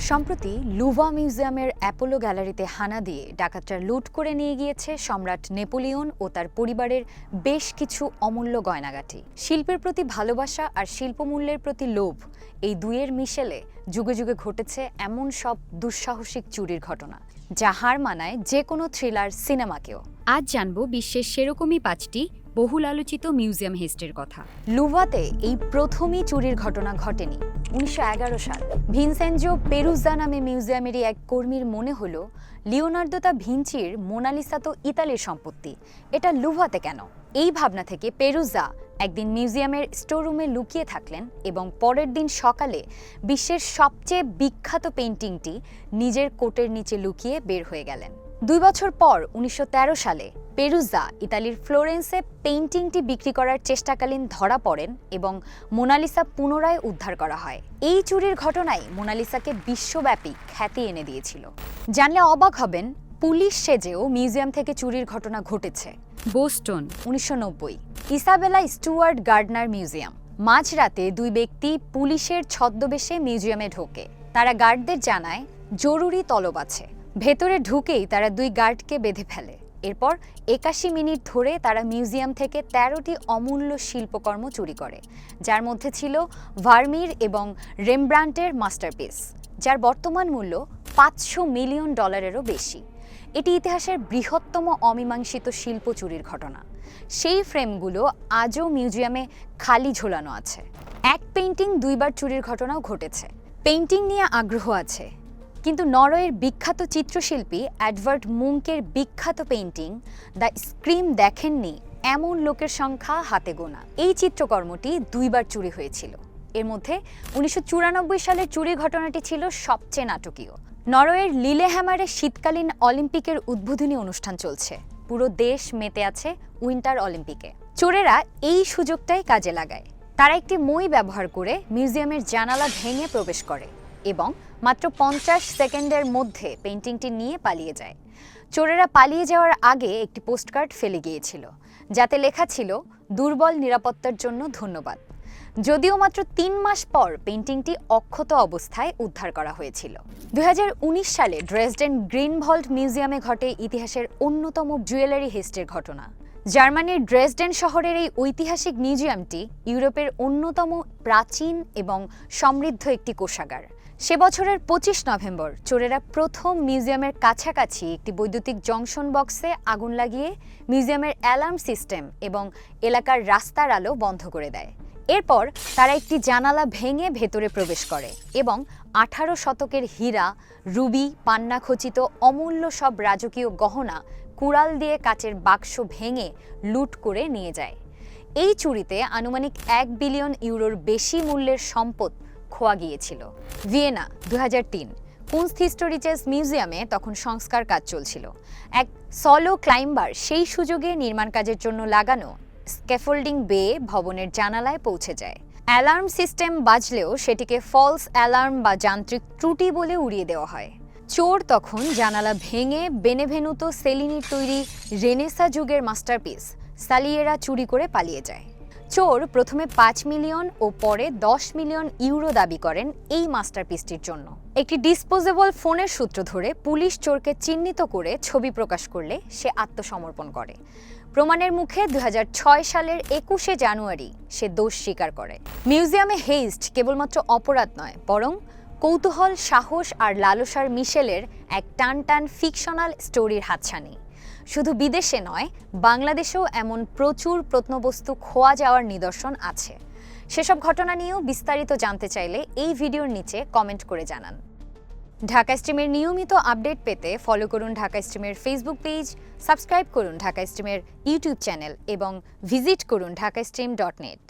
সম্প্রতি লুভা মিউজিয়ামের অ্যাপোলো গ্যালারিতে হানা দিয়ে ডাকাতরা লুট করে নিয়ে গিয়েছে সম্রাট নেপোলিয়ন ও তার পরিবারের বেশ কিছু অমূল্য গয়নাগাটি শিল্পের প্রতি ভালোবাসা আর শিল্পমূল্যের প্রতি লোভ, এই দুইয়ের মিশেলে যুগে যুগে ঘটেছে এমন সব দুঃসাহসিক চুরির ঘটনা, যা হার মানায় যে কোনো থ্রিলার সিনেমাকেও। আজ জানব বিশ্বের সেরকমই পাঁচটি বহুল আলোচিত মিউজিয়াম হিস্ট্রির কথা। লুভাতে এই প্রথমই চুরির ঘটনা ঘটেনি। উনিশশো এগারো সাল ভিনসেনজো পেরুজা নামে মিউজিয়ামেরই এক কর্মীর মনে হলো, লিওনার্দো দা ভিঞ্চির মোনালিসা তো ইতালির সম্পত্তি। এটা লুভাতে কেন? এই ভাবনা থেকে পেরুজা একদিন মিউজিয়ামের স্টোররুমে লুকিয়ে থাকলেন এবং পরের দিন সকালে বিশ্বের সবচেয়ে বিখ্যাত পেন্টিংটি নিজের কোটের নিচে লুকিয়ে বের হয়ে গেলেন। দুই বছর পর উনিশশো তেরো সালে পেরুজা ইতালির ফ্লোরেন্সে পেইন্টিংটি বিক্রি করার চেষ্টাকালীন ধরা পড়েন এবং মোনালিসা পুনরায় উদ্ধার করা হয়। এই চুরির ঘটনাই মোনালিসাকে বিশ্বব্যাপী খ্যাতি এনে দিয়েছিল। জানলে অবাক হবেন পুলিশ সেজেও মিউজিয়াম থেকে চুরির ঘটনা ঘটেছে। বোস্টন। উনিশশো ইসাবেলা স্টুয়ার্ট গার্ডনার মিউজিয়াম। মাঝরাতে দুই ব্যক্তি পুলিশের ছদ্মবেশে মিউজিয়ামে ঢোকে। তারা গার্ডদের জানায় জরুরি তলব আছে। ভেতরে ঢুকেই তারা দুই গার্ডকে বেঁধে ফেলে। এরপর একাশি মিনিট ধরে তারা মিউজিয়াম থেকে তেরোটি অমূল্য শিল্পকর্ম চুরি করে, যার মধ্যে ছিল ভার্মির এবং রেমব্রান্টের মাস্টারপিস, যার বর্তমান মূল্য পাঁচশো মিলিয়ন ডলারেরও বেশি। এটি ইতিহাসের বৃহত্তম অমীমাংসিত শিল্প চুরির ঘটনা। সেই ফ্রেমগুলো আজও মিউজিয়ামে খালি ঝোলানো আছে। এক পেইন্টিং দুইবার চুরির ঘটনাও ঘটেছে। পেইন্টিং নিয়ে আগ্রহ আছে। কিন্তু নরওয়ের বিখ্যাত চিত্রশিল্পী অ্যাডভার্ট মুঙ্কের বিখ্যাত পেইন্টিং, দ্য স্ক্রিম দেখেননি, এমন লোকের সংখ্যা হাতে গোনা। এই চিত্রকর্মটি দুইবার চুরি হয়েছিল। এর মধ্যে উনিশশো সালের চুরি ঘটনাটি ছিল সবচেয়ে নাটকীয়। নরওয়ের লিলেহ্যামারে শীতকালীন অলিম্পিকের উদ্বোধনী অনুষ্ঠান চলছে। পুরো দেশ মেতে আছে উইন্টার অলিম্পিকে। চোরেরা এই সুযোগটাই কাজে লাগায়। তারা একটি মই ব্যবহার করে মিউজিয়ামের জানালা ভেঙে প্রবেশ করে। এবং মাত্র পঞ্চাশ সেকেন্ডের মধ্যে পেন্টিংটি নিয়ে পালিয়ে যায়। চোরেরা পালিয়ে যাওয়ার আগে একটি পোস্টকার্ড ফেলে গিয়েছিল, যাতে লেখা ছিল, দুর্বল নিরাপত্তার জন্য ধন্যবাদ। যদিও মাত্র তিন মাস পর পেন্টিংটি অক্ষত অবস্থায় উদ্ধার করা হয়েছিল। দুই হাজার উনিশ সালে ড্রেসডেন গ্রিনভল্ড মিউজিয়ামে ঘটে ইতিহাসের অন্যতম জুয়েলারি হিস্ট্রির ঘটনা। জার্মানির ড্রেসডেন শহরের এই ঐতিহাসিক মিউজিয়ামটি ইউরোপের অন্যতম প্রাচীন এবং সমৃদ্ধ একটি কোষাগার। সে বছরের পঁচিশ নভেম্বর চোরেরা প্রথম মিউজিয়ামের কাছাকাছি একটি বৈদ্যুতিক জংশন বক্সে আগুন লাগিয়ে মিউজিয়ামের অ্যালার্ম সিস্টেম এবং এলাকার রাস্তার আলো বন্ধ করে দেয়। এরপর তারা একটি জানালা ভেঙে ভেতরে প্রবেশ করে এবং আঠারো শতকের হীরা, রুবি, পান্না খচিত অমূল্য সব রাজকীয় গহনা কুড়াল দিয়ে কাচের বাক্স ভেঙে লুট করে নিয়ে যায়। এই চুরিতে আনুমানিক এক বিলিয়ন ইউরোর বেশি মূল্যের সম্পদ খোয়া গিয়েছিল। ভিয়েনা দু কুনস্ট হিস্টোরিচেস মিউজিয়ামে তখন সংস্কার কাজ চলছিল। এক সলো ক্লাইম্বার সেই সুযোগে নির্মাণ কাজের জন্য লাগানো স্ক্যাফোল্ডিং বেয়ে ভবনের জানালায় পৌঁছে যায়। অ্যালার্ম সিস্টেম বাজলেও সেটিকে ফলস অ্যালার্ম বা যান্ত্রিক ত্রুটি বলে উড়িয়ে দেওয়া হয়। চোর তখন জানালা ভেঙে বেনেভেনুতো সেলিনির তৈরি রেনেসা যুগের মাস্টারপিস সালিয়েরা চুরি করে পালিয়ে যায়। চোর প্রথমে পাঁচ মিলিয়ন ও পরে দশ মিলিয়ন ইউরো দাবি করেন এই মাস্টারপিসটির জন্য। একটি ডিসপোজেবল ফোনের সূত্র ধরে পুলিশ চোরকে চিহ্নিত করে ছবি প্রকাশ করলে সে আত্মসমর্পণ করে। প্রমাণের মুখে দু হাজার ছয় সালের একুশে জানুয়ারি সে দোষ স্বীকার করে। মিউজিয়ামে হেইস্ট কেবলমাত্র অপরাধ নয়, বরং কৌতূহল, সাহস আর লালসার মিশেলের এক টান টান ফিকশনাল স্টোরির হাতছানি। শুধু বিদেশে নয়, বাংলাদেশেও এমন প্রচুর প্রত্নবস্তু খোয়া যাওয়ার নিদর্শন আছে। সেসব ঘটনা নিয়েও বিস্তারিত জানতে চাইলে এই ভিডিওর নিচে কমেন্ট করে জানান। ঢাকা স্ট্রিমের নিয়মিত আপডেট পেতে ফলো করুন ঢাকা স্ট্রিমের ফেসবুক পেজ সাবস্ক্রাইব করুন ঢাকা স্ট্রিমের ইউটিউব চ্যানেল এবং ভিজিট করুন ঢাকা স্ট্রিম ডট নেট